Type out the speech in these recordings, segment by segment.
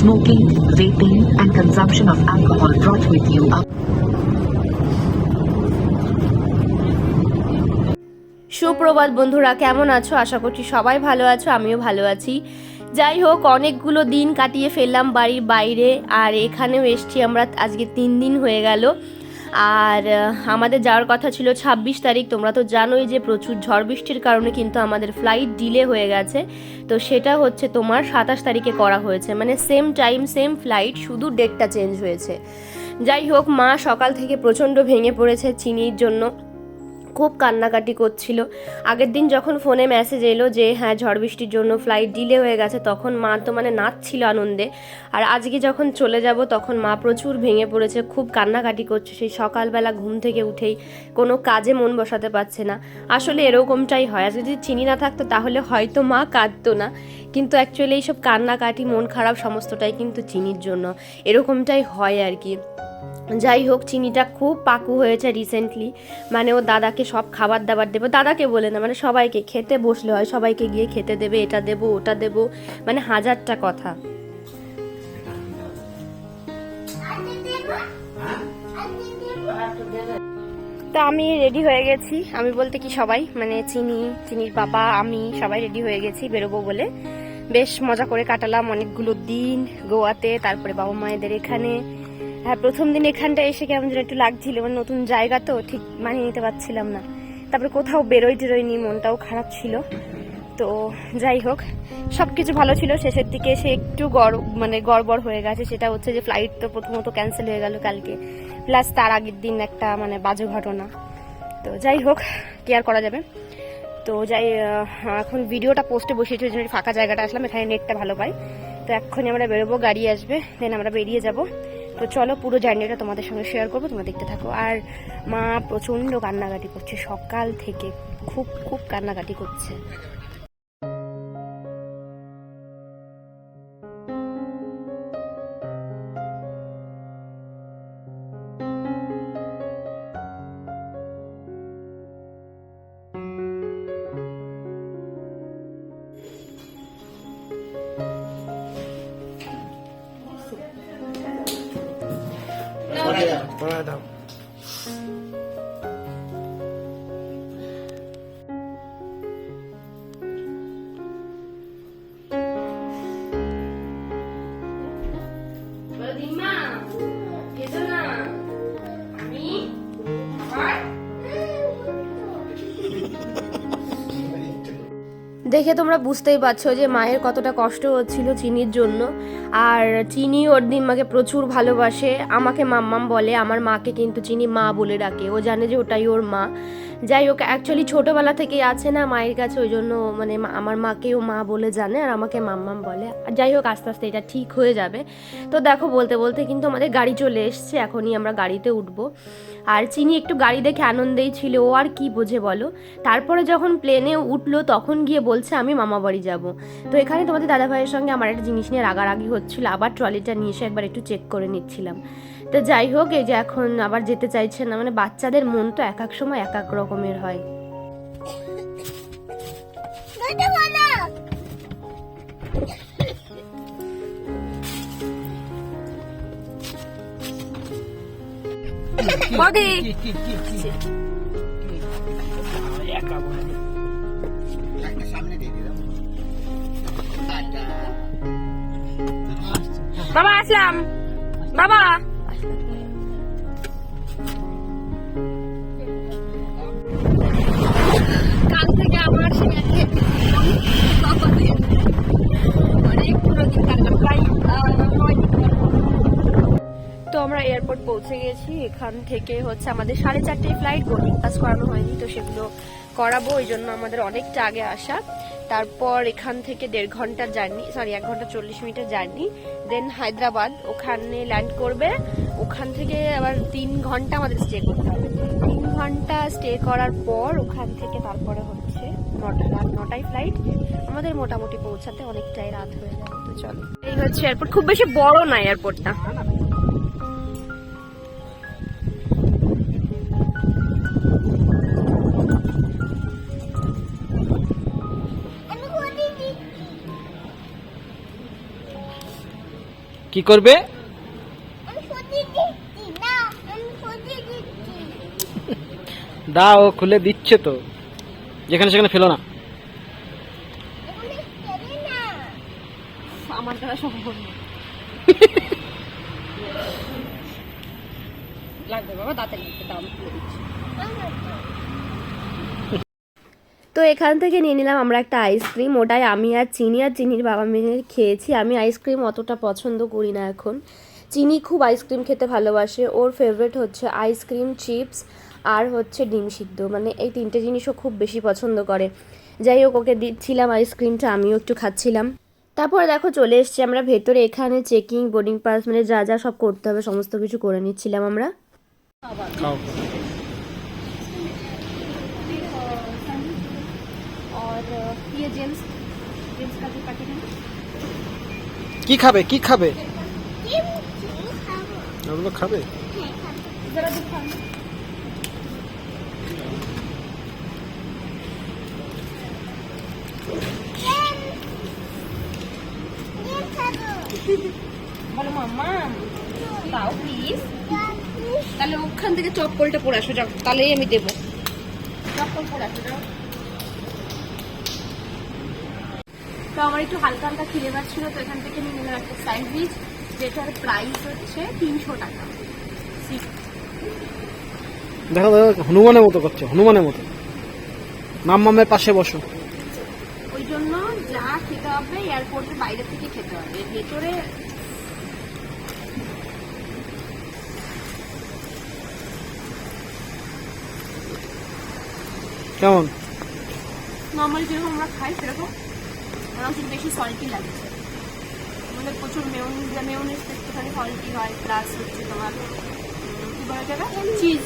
Smoking, vaping, and consumption of alcohol brought with you are সুপ্রভাত বন্ধুরা কেমন আছো? আশা করছি সবাই ভালো আছো আমিও ভালো আছি। যাই হোক অনেকগুলো দিন কাটিয়ে ফেললাম বাড়ির বাইরে আর এখানেও এসছি আমরা আজকে তিন দিন হয়ে গেল। আর আমাদের যাওয়ার কথা ছিল ছাব্বিশ তারিখ। তোমরা তো জানোই যে প্রচুর ঝড় বৃষ্টির কারণে কিন্তু আমাদের ফ্লাইট ডিলে হয়ে গেছে। তো সেটা হচ্ছে তোমার সাতাশ তারিখে করা হয়েছে। মানে সেম টাইম সেম ফ্লাইট শুধু ডেটটা চেঞ্জ হয়েছে। যাই হোক, মা সকাল থেকে প্রচণ্ড ভেঙে পড়েছে চিনির জন্য। খুব কান্নাকাটি করছিল। আগের দিন যখন ফোনে মেসেজ এলো যে হ্যাঁ ঝড় বৃষ্টির জন্য ফ্লাইট ডিলে হয়ে গেছে, তখন মা তো মানে নাচছিল আনন্দে। আর আজকে যখন চলে যাব, তখন মা প্রচুর ভেঙে পড়েছে, খুব কান্নাকাটি করছে। সেই সকালবেলা ঘুম থেকে উঠেই কোনো কাজে মন বসাতে পারছে না। আসলে এরকমটাই হয়। আর যদি চিনি না থাকতো, তাহলে হয়তো মা কাঁদতো না। কিন্তু অ্যাকচুয়ালি এইসব কান্নাকাটি, মন খারাপ, সমস্তটাই কিন্তু চিনির জন্য। এরকমটাই হয় আর কি। যাই হোক, চিনিটা খুব পাকু হয়েছে রিসেন্টলি মানে ও দাদাকে সব খাবার দাবার দেবো। দাদাকে বলে না মানে সবাইকে খেতে বসলে হয়, সবাইকে গিয়ে খেতে দেবে, এটা দেবো, ওটা দেবো। মানে হাজারটা কথা। তো আমি রেডি হয়ে গেছি। আমি বলতে কি সবাই মানে চিনি, চিনির বাবা আমি সবাই রেডি হয়ে গেছি, বেরোবো বলে। বেশ মজা করে কাটালাম অনেকগুলো দিন গোয়াতে, তারপরে বাবা মায়েদের এখানে। হ্যাঁ প্রথম দিন এখানটা এসে কেমন যেন একটু লাগছিল মানে নতুন জায়গা তো, ঠিক মানিয়ে নিতে পারছিলাম না। তারপরে কোথাও বেরোই টেরোয়নি মনটাও খারাপ ছিল। তো যাই হোক সব কিছু ভালো ছিল, শেষের দিকে এসে একটু গড় মানে গড়বড় হয়ে গেছে, সেটা হচ্ছে যে ফ্লাইট তো প্রথমত ক্যান্সেল হয়ে গেল কালকে। প্লাস তার আগের দিন একটা মানে বাজে ঘটনা। তো যাই হোক, কি আর করা যাবে? তো যাই এখন ভিডিওটা পোস্টে বসিয়েছি, ওই জন্য ফাঁকা জায়গাটা আসলাম, এখানে নেটটা ভালো পাই। তো এক্ষুনি আমরা বেরোবো, গাড়ি আসবে দেন আমরা বেরিয়ে যাব। তো চলো পুরো জার্নিটা তোমাদের সঙ্গে শেয়ার করব, তোমরা দেখতে থাকো। আর মা প্রচণ্ড কান্নাকাটি করছে, সকাল থেকে খুব খুব কান্নাকাটি করছে। টাটা দেখে তোমরা বুঝতেই পারছ যে মায়ের কতটা কষ্ট হচ্ছিল চিনির জন্য। আর চিনি ওর দিম্মাকে প্রচুর ভালোবাসে। আমাকে মাম্মাম বলে, আমার মাকে কিন্তু চিনি মা বলে ডাকে। ও জানে যে ওটাই ওর মা। যাই হোক অ্যাকচুয়ালি ছোটোবেলা থেকেই আছে না মায়ের কাছে, ওই জন্য মানে আমার মাকেও মা বলে জানে আর আমাকে মাম্মাম বলে। আর যাই হোক, আস্তে আস্তে এটা ঠিক হয়ে যাবে। তো দেখো, বলতে বলতে কিন্তু আমাদের গাড়ি চলে এসছে, এখনই আমরা গাড়িতে উঠবো। আর চিনি একটু গাড়ি দেখে আনন্দেই ছিল, ও আর কি বোঝে বলো? তারপরে যখন প্লেনে উঠল, তখন গিয়ে বলছে, আমি মামা বাড়ি যাব। তো এখানে তোমাদের দাদা ভাইয়ের সঙ্গে আমার একটা জিনিস নিয়ে রাগারাগি হচ্ছিল, আবার ট্রলিটা নিয়ে এসে একবার একটু চেক করে নিচ্ছিলাম। তো যাই হোক এই যে এখন আবার যেতে চাইছে না মানে বাচ্চাদের মন তো এক এক সময় এক এক রকমের হয়। বাবা আসলাম। বাবা। কাল থেকে আমার অনেক পুরো দিন তো আমরা এয়ারপোর্ট পৌঁছে গেছি। এখান থেকে হচ্ছে আমাদের সাড়ে চারটে ফ্লাইট বোর্ডিং পাস করানো হয়নি, তো সেগুলো করাবো, ওই জন্য আমাদের অনেকটা আগে আসা। তারপর এখান থেকে দেড় ঘণ্টার জার্নি সরি এক ঘণ্টা চল্লিশ মিনিটের জার্নি দেন হায়দ্রাবাদ, ওখানে ল্যান্ড করবে, ওখান থেকে আবার তিন ঘণ্টা আমাদের স্টে করতে হবে। তিন ঘণ্টা স্টে করার পর ওখান থেকে তারপরে হচ্ছে নটা, নটায় ফ্লাইট আমাদের মোটামুটি পৌঁছাতে অনেকটাই রাত হয়ে যাবে তো চলো। এই হচ্ছে এয়ারপোর্ট খুব বেশি বড় না এয়ারপোর্টটা কি করবে? দাও, খুলে দিচ্ছে তো। যেখানে সেখানে ফেলো না। আমার লাগবে বাবা দাও খুলে দিচ্ছি। তো এখান থেকে নিয়ে নিলাম আমরা একটা আইসক্রিম। ওটাই আমি আর চিনি আর চিনির বাবা মিলে খেয়েছি। আমি আইসক্রিম অতটা পছন্দ করি না এখন। চিনি খুব আইসক্রিম খেতে ভালোবাসে। ওর ফেভারিট হচ্ছে আইসক্রিম, চিপস আর হচ্ছে ডিম সিদ্ধ। মানে এই তিনটে জিনিসও খুব বেশি পছন্দ করে। যাই হোক, ওকে দিচ্ছিলাম আইসক্রিমটা, আমিও একটু খাচ্ছিলাম। তারপরে দেখো চলে এসছি আমরা ভেতরে। এখানে চেকিং বোর্ডিং পাস মানে যা যা সব করতে হবে, সমস্ত কিছু করে নিচ্ছিলাম আমরা। আর ইয়ে জেমস জেমস পাঠিয়ে কি খাবে? কি খাবে? ওগুলো খাবে? হ্যাঁ, তাহলে ওখান থেকে চপ্পলটা পরে আসো যাও। তাহলেই আমি দেবো। চপ্পল পরে আসো যাও। তো আমার একটু হালকা হালকা খিদে পাচ্ছিল তো এখান থেকে নিয়ে নিলাম একটা স্যান্ডউইচ যেটার প্রাইস হচ্ছে তিনশো টাকা। দেখো দেখো হনুমানের মতো করছে হনুমানের মতো। মাম্মামের পাশে বসো। ওই জন্য যা খেতে হবে এয়ারপোর্টের বাইরে থেকে খেতে হবে। ভেতরে কেমন? নর্মালি যেরকম আমরা খাই সেরকম। বেশি সল্টি লাগছে আমাদের প্রচুর একটুখানি সল্টি হয় প্লাস হচ্ছে তোমার চিজ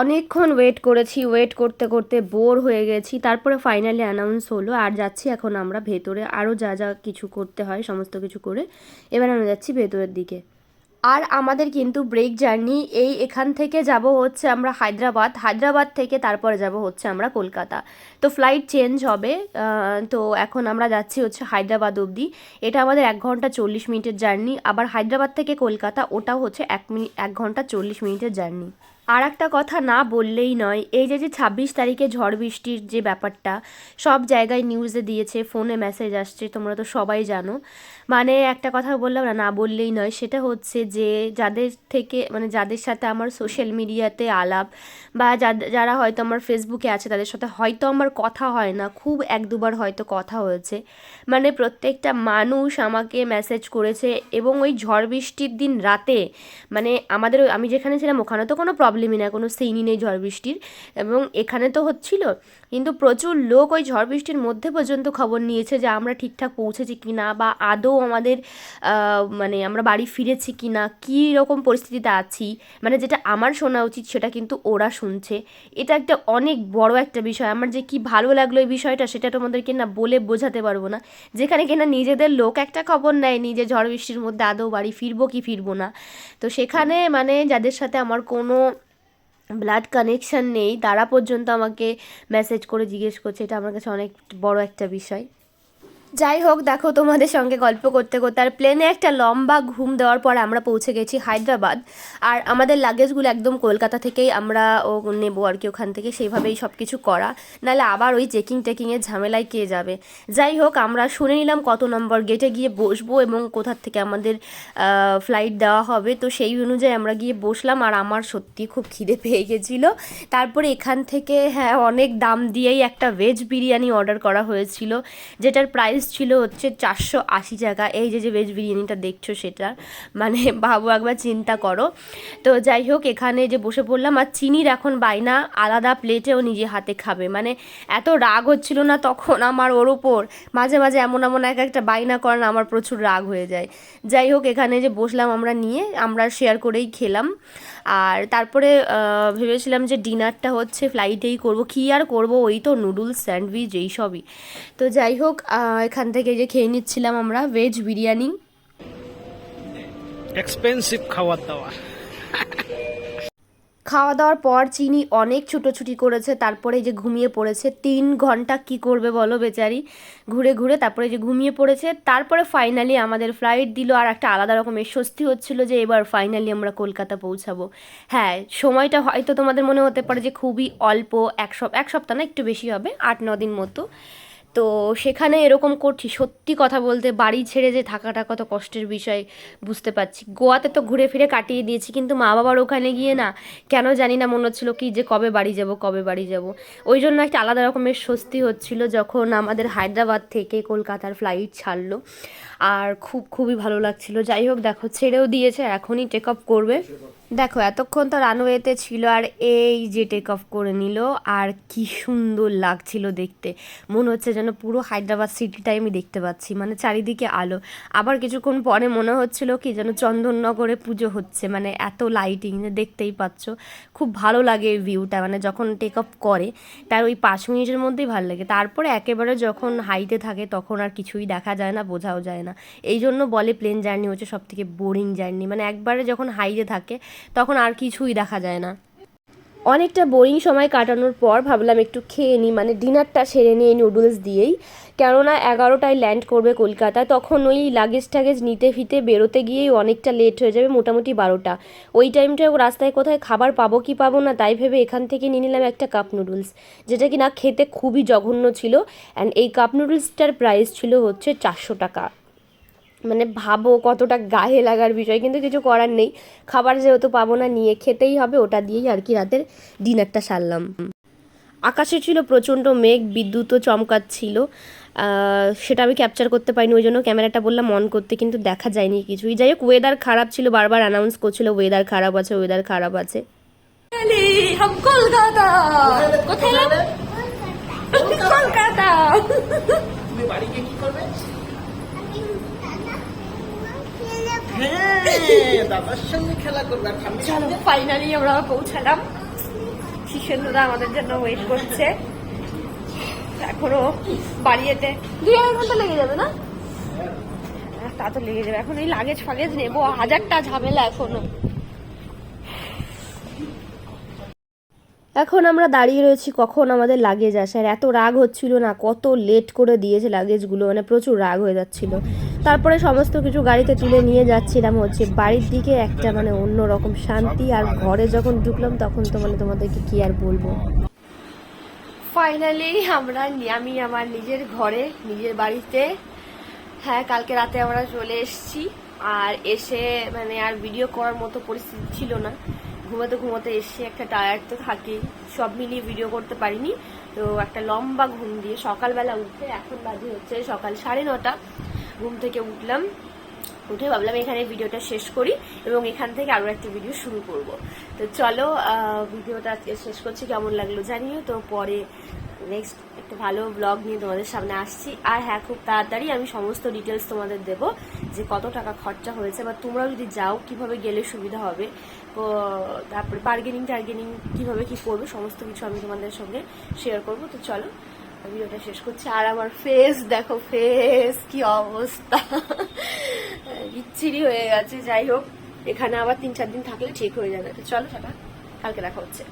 অনেকক্ষণ ওয়েট করেছি ওয়েট করতে করতে বোর হয়ে গেছি, তারপরে ফাইনালি অ্যানাউন্স হলো, আর যাচ্ছি এখন আমরা ভেতরে। আরও যা যা কিছু করতে হয়, সমস্ত কিছু করে, এবার আমরা যাচ্ছি ভেতরের দিকে। আর আমাদের কিন্তু ব্রেক জার্নি এই এখান থেকে যাব হচ্ছে আমরা হায়দ্রাবাদ। হায়দ্রাবাদ থেকে তারপরে যাব হচ্ছে আমরা কলকাতা। তো ফ্লাইট চেঞ্জ হবে তো এখন আমরা যাচ্ছি হচ্ছে হায়দ্রাবাদ অবধি। এটা আমাদের এক ঘণ্টা চল্লিশ মিনিটের জার্নি আবার হায়দ্রাবাদ থেকে কলকাতা, ওটাও হচ্ছে এক মিনিট এক ঘণ্টা চল্লিশ মিনিটের জার্নি আর একটা কথা না বললেই নয়, এই যে যে ছাব্বিশ তারিখে ঝড় বৃষ্টির যে ব্যাপারটা, সব জায়গায় নিউজে দিয়েছে ফোনে মেসেজ আসছে, তোমরা তো সবাই জানো। মানে একটা কথা বললাম না না বললেই নয়, সেটা হচ্ছে যে, যাদের থেকে মানে যাদের সাথে আমার সোশ্যাল মিডিয়াতে আলাপ, বা যারা হয়তো আমার ফেসবুকে আছে, তাদের সাথে হয়তো আমার কথা হয় না, খুব এক দুবার হয়তো কথা হয়েছে। মানে প্রত্যেকটা মানুষ আমাকে মেসেজ করেছে, এবং ওই ঝড় বৃষ্টির দিন রাতে মানে আমাদের আমি যেখানে ছিলাম, ওখানে তো কোনো প্রবলেমই না, কোনো সিনই নেই ঝড় বৃষ্টির। এবং এখানে তো হচ্ছিল, কিন্তু প্রচুর লোক ওই ঝড় বৃষ্টির মধ্যে পর্যন্ত খবর নিয়েছে যে আমরা ঠিকঠাক পৌঁছেছি কি না বা আদৌ আমাদের মানে আমরা বাড়ি ফিরেছি কি না কী রকম পরিস্থিতিতে আছি। মানে যেটা আমার শোনা উচিত সেটা কিন্তু ওরা শুনছে। এটা একটা অনেক বড় একটা বিষয়। আমার যে কি ভালো লাগল এই বিষয়টা সেটা তোমাদেরকে না বলে বোঝাতে পারব না। যেখানে কিনা নিজেদের লোক একটা খবর নেয় নিজে ঝড় বৃষ্টির মধ্যে আদৌ বাড়ি ফিরবো কি ফিরবো না। তো সেখানে মানে যাদের সাথে আমার কোনো ব্লাড কানেকশান নেই, তারা পর্যন্ত আমাকে মেসেজ করে জিজ্ঞেস করছে, এটা আমার কাছে অনেক বড় একটা বিষয়। যাই হোক, দেখো তোমাদের সঙ্গে গল্প করতে করতে আর প্লেনে একটা লম্বা ঘুম দেওয়ার পর আমরা পৌঁছে গেছি হায়দ্রাবাদ। আর আমাদের লাগেজগুলো একদম কলকাতা থেকেই আমরা ও নেব আর কি ওখান থেকে, সেইভাবেই সব কিছু করা। নাহলে আবার ওই চেকিং টেকিংয়ের ঝামেলায় কে যাবে? যাই হোক, আমরা শুনে নিলাম কত নম্বর গেটে গিয়ে বসবো এবং কোথার থেকে আমাদের ফ্লাইট দেওয়া হবে। তো সেই অনুযায়ী আমরা গিয়ে বসলাম আর আমার সত্যি খুব খিদে পেয়ে গেছিল। তারপরে এখান থেকে হ্যাঁ অনেক দাম দিয়েই একটা ভেজ বিরিয়ানি অর্ডার করা হয়েছিল, যেটার প্রাইস ছিল হচ্ছে চারশো আশি টাকা। এই যে যে ভেজ বিরিয়ানিটা দেখছ সেটা মানে ভাবো একবার চিন্তা করো। তো যাই হোক, এখানে যে বসে পড়লাম, আর চিনির এখন বাইনা আলাদা প্লেটেও নিজে হাতে খাবে। মানে এত রাগ হচ্ছিল না তখন আমার ওর ওপর। মাঝে মাঝে এমন এমন এক একটা বাইনা করেন আমার প্রচুর রাগ হয়ে যায়। যাই হোক, এখানে যে বসলাম আমরা নিয়ে, আমরা শেয়ার করেই খেলাম। আর তারপরে ভেবেছিলাম যে ডিনারটা হচ্ছে ফ্লাইটেই করব। কী আর করব? ওই তো নুডলস স্যান্ডউইচ এই সবই তো যাই হোক এখান থেকে যে খেয়ে নিচ্ছিলাম আমরা ভেজ বিরিয়ানি। এক্সপেন্সিভ খাবার দাবার খাওয়া দাওয়ার পর চিনি অনেক ছুটোছুটি করেছে তারপরে যে ঘুমিয়ে পড়েছে। তিন ঘণ্টা কি করবে বলো বেচারি? ঘুরে ঘুরে তারপরে যে ঘুমিয়ে পড়েছে তারপরে ফাইনালি আমাদের ফ্লাইট দিল। আর একটা আলাদা রকমের স্বস্তি হচ্ছিল যে এবার ফাইনালি আমরা কলকাতা পৌঁছাবো। হ্যাঁ সময়টা হয়তো তোমাদের মনে হতে পারে যে খুবই অল্প এক সপ্তাহ এক সপ্তাহ না একটু বেশি হবে আট ন দিন মতো। তো সেখানে এরকম করছি। সত্যি কথা বলতে বাড়ি ছেড়ে যে থাকাটা কত কষ্টের বিষয়, বুঝতে পারছি। গোয়াতে তো ঘুরে ফিরে কাটিয়ে দিয়েছি, কিন্তু মা বাবার ওখানে গিয়ে না কেন জানি না মনে হচ্ছিল কি যে কবে বাড়ি যাব, কবে বাড়ি যাব। ওই জন্য একটা আলাদা রকমের স্বস্তি হচ্ছিল যখন আমাদের হায়দ্রাবাদ থেকে কলকাতার ফ্লাইট ছাড়লো। আর খুব, খুবই ভালো লাগছিল। যাই হোক, দেখো, ছেড়েও দিয়েছে এখনই টেক অফ করবে। দেখো, এতক্ষণ তো রানওয়েতে ছিল, আর এই যে টেক অফ করে নিল, আর কি সুন্দর লাগছিল দেখতে। মনে হচ্ছে যেন পুরো হায়দ্রাবাদ সিটিটাই আমি দেখতে পাচ্ছি মানে চারিদিকে আলো। আবার কিছুক্ষণ পরে মনে হচ্ছিল কি যেন চন্দননগরে পুজো হচ্ছে মানে এত লাইটিং দেখতেই পাচ্ছ। খুব ভালো লাগে এই ভিউটা মানে যখন টেক অফ করে, তার ওই পাঁচ মিনিটের মধ্যেই ভালো লাগে। তারপরে একেবারে যখন হাইটে থাকে, তখন আর কিছুই দেখা যায় না, বোঝাও যায় না। এই জন্য বলে প্লেন জার্নি হচ্ছে সব থেকে বোরিং জার্নি মানে একবারে যখন হাইটে থাকে, তখন আর কিছুই দেখা যায় না। অনেকটা বোরিং সময় কাটানোর পর ভাবলাম একটু খেয়ে নিই। মানে ডিনারটা সেরে নিই এই নুডলস দিয়েই। কেননা এগারোটায় ল্যান্ড করবে কলকাতায় তখন ওই লাগেজ টাগেজ নিতে ফিতে বেরোতে গিয়েই অনেকটা লেট হয়ে যাবে, মোটামুটি বারোটা। ওই টাইমটায় রাস্তায় কোথায় খাবার পাবো কি পাবো না, তাই ভেবে এখান থেকে নিয়ে নিলাম একটা কাপ নুডলস যেটা কি না খেতে খুবই জঘন্য ছিল। অ্যান্ড এই কাপ নুডলসটার প্রাইস ছিল হচ্ছে চারশো টাকা। মানে ভাবো কতটা গায়ে লাগার বিষয় কিন্তু কিছু করার নেই। খাবার যেহেতু পাবো না নিয়ে খেতেই হবে ওটা দিয়েই আর কি রাতের ডিনারটা সারলাম। আকাশে ছিল প্রচণ্ড মেঘ বিদ্যুৎও চমকাচ্ছিল। সেটা আমি ক্যাপচার করতে পারিনি ওই জন্য ক্যামেরাটা বললাম অন করতে কিন্তু দেখা যায়নি কিছুই। যাই হোক ওয়েদার খারাপ ছিল বারবার অ্যানাউন্স করছিল ওয়েদার খারাপ আছে ওয়েদার খারাপ আছে। কলকাতা কোথায় কলকাতা তুমি বাড়ি গিয়ে কি করবে খেলে হ্যাঁ দাদার সঙ্গে খেলা করবে আর ঠাম্মির চলো ফাইনালি আমরা পৌঁছালাম। শিশেন্দুদা আমাদের জন্য ওয়েট করছে। এখনও বাড়ি যেতে দুই আড়াই ঘণ্টা লেগে যাবে না? হ্যাঁ, তা তো লেগে যাবে। এখন এই লাগেজ ফাগেজ নেব। হাজারটা ঝামেলা এখনও। এখন আমরা দাঁড়িয়ে রয়েছি কখন আমাদের লাগেজ আসে। আর এত রাগ হচ্ছিল না কত লেট করে দিয়েছে লাগেজগুলো মানে প্রচুর রাগ হয়ে যাচ্ছিল। তারপরে সমস্ত কিছু গাড়িতে তুলে নিয়ে যাচ্ছিলাম হচ্ছে বাড়ির দিকে একটা মানে অন্য রকম শান্তি আর ঘরে যখন ঢুকলাম তখন তো মানে তোমাদেরকে কি আর বলব। ফাইনালি আমরা আমি আমার নিজের ঘরে, নিজের বাড়িতে। হ্যাঁ কালকে রাতে আমরা চলে এসেছি। আর এসে মানে আর ভিডিও করার মতো পরিস্থিতি ছিল না। ঘুমাতে ঘুমাতে এসে একটা টায়ার তো থাকেই। সব মিলিয়ে ভিডিও করতে পারিনি। তো একটা লম্বা ঘুম দিয়ে সকালবেলা উঠে এখন বাজে হচ্ছে সকাল সাড়ে নটা। ঘুম থেকে উঠলাম, উঠে ভাবলাম এখানে ভিডিওটা শেষ করি এবং এখান থেকে আরও একটা ভিডিও শুরু করব। তো চলো ভিডিওটা আজকে শেষ করছি, কেমন লাগল জানিও। তো পরে নেক্সট একটা ভালো ব্লগ নিয়ে তোমাদের সামনে আসছি। আর হ্যাঁ খুব তাড়াতাড়ি আমি সমস্ত ডিটেলস তোমাদের দেব, যে কত টাকা খরচা হয়েছে বা তোমরাও যদি যাও, কীভাবে গেলে সুবিধা হবে, তো তারপরে বার্গেনিং টার্গেনিং কীভাবে কি করবে, সমস্ত কিছু আমি তোমাদের সঙ্গে শেয়ার করব। তো চলো ভিডিওটা শেষ করছি। আর আমার ফেস দেখো ফেস কি অবস্থা। বিচ্ছিরি হয়ে গেছে, যাই হোক। এখানে আবার তিন চার দিন থাকলে ঠিক হয়ে যাবে। চলো টাকা কালকে দেখা হচ্ছে।